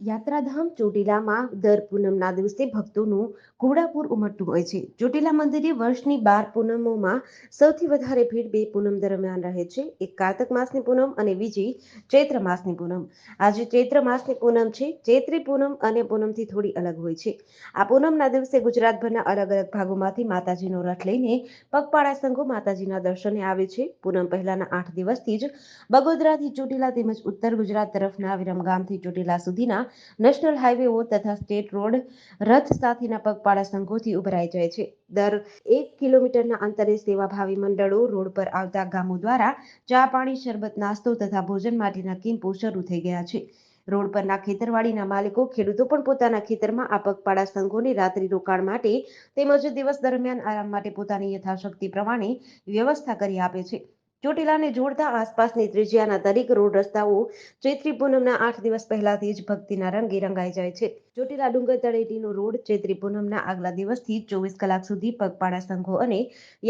યાત્રાધામ ચોટીલામાં દર પૂનમના દિવસે ભક્તોનું ઘોડાપુર ઉમટતું હોય છે. ચોટીલા મંદિરે વર્ષની બાર પૂનમોમાં સૌથી વધારે ભીડ બે પૂનમ દરમિયાન રહે છે. એક કારતક માસની પૂનમ અને બીજી ચૈત્ર માસની પૂનમ. આજે ચૈત્ર માસની પૂનમ છે. ચૈત્રી પૂનમ અને પૂનમથી થોડી અલગ હોય છે. આ પૂનમના દિવસે ગુજરાતભરના અલગ અલગ ભાગોમાંથી માતાજીનો રથ લઈને પગપાળા સંઘો માતાજીના દર્શને આવે છે. પૂનમ પહેલાના આઠ દિવસથી જ બગોદરાથી ચોટીલા તેમજ ઉત્તર ગુજરાત તરફના વિરમગામથી ચોટીલા સુધીના નેશનલ હાઈવેઓ તથા સ્ટેટ રોડ રથ સાથેના પગપાળા સંઘોથી ઉભરાઈ જાય છે. દર એક કિલોમીટરના અંતરે સેવાભાવી મંડળો રોડ પર આવતા ગામો દ્વારા ચા પાણી, શરબત, નાસ્તો તથા ભોજન માટેના કેમ્પો શરૂ થઈ ગયા છે. રોડ પરના ખેતરવાડીના માલિકો ખેડૂતો પણ પોતાના ખેતરમાં આ પગપાળા સંઘોને રાત્રિ રોકાણ માટે તેમજ દિવસ દરમિયાન આરામ માટે પોતાની યથાશક્તિ પ્રમાણે વ્યવસ્થા કરી આપે છે. ચોટીલાને જોડતા આસપાસની ત્રિજ્યાના દરેક રોડ રસ્તાઓ ચૈત્રી પૂનમના આઠ દિવસ પહેલાથી જ ભક્તિના રંગે રંગાઈ જાય છે. ચોટીલા ડુંગર તળેટીનો રોડ ચૈત્રી પૂનમના આગલા દિવસથી ચોવીસ કલાક સુધી પગપાળા સંઘો અને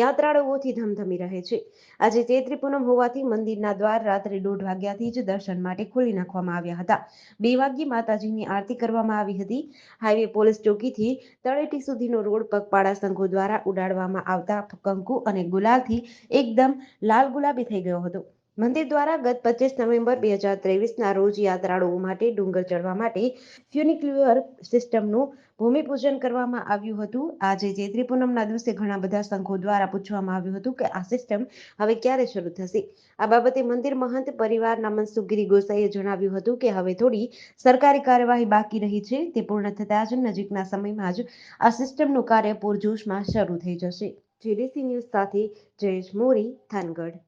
યાત્રાળુઓથી ધમધમી રહે છે. આજે ચૈત્રી પૂનમ હોવાથી મંદિરના દ્વાર રાત્રે દોઢ વાગ્યાથી જ દર્શન માટે ખોલી નાખવામાં આવ્યા હતા. બે વાગ્યે માતાજીની આરતી કરવામાં આવી હતી. હાઈવે પોલીસ ચોકીથી તળેટી સુધીનો રોડ પગપાળા સંઘો દ્વારા ઉડાડવામાં આવતા કંકુ અને ગુલાલથી એકદમ લાલ ગુલાબી થઈ ગયો હતો. મંદિર દ્વારા ગત પચીસ નવેમ્બર બે હજાર ત્રેવીસના રોજ યાત્રાળુઓ માટે ડુંગર ચડવા માટે ફ્યુનિક્યુલર સિસ્ટમનું ભૂમિપૂજન કરવામાં આવ્યું હતું. આજે ચૈત્રી પૂનમના દિવસે ઘણા બધા સંઘો દ્વારા પૂછવામાં આવ્યું હતું કે આ સિસ્ટમ હવે ક્યારે શરૂ થશે. આ બાબતે મંદિર મહંત પરિવારના મનસુખગીરી ગોસાઈએ જણાવ્યું હતું કે હવે થોડી સરકારી કાર્યવાહી બાકી રહી છે. તે પૂર્ણ થતાં જ નજીકના સમયમાં જ આ સિસ્ટમનું કાર્ય પૂરજોશમાં શરૂ થઈ જશે. જીડીસી ન્યૂઝ સાથે જયેશ મોરી, થાનગઢ.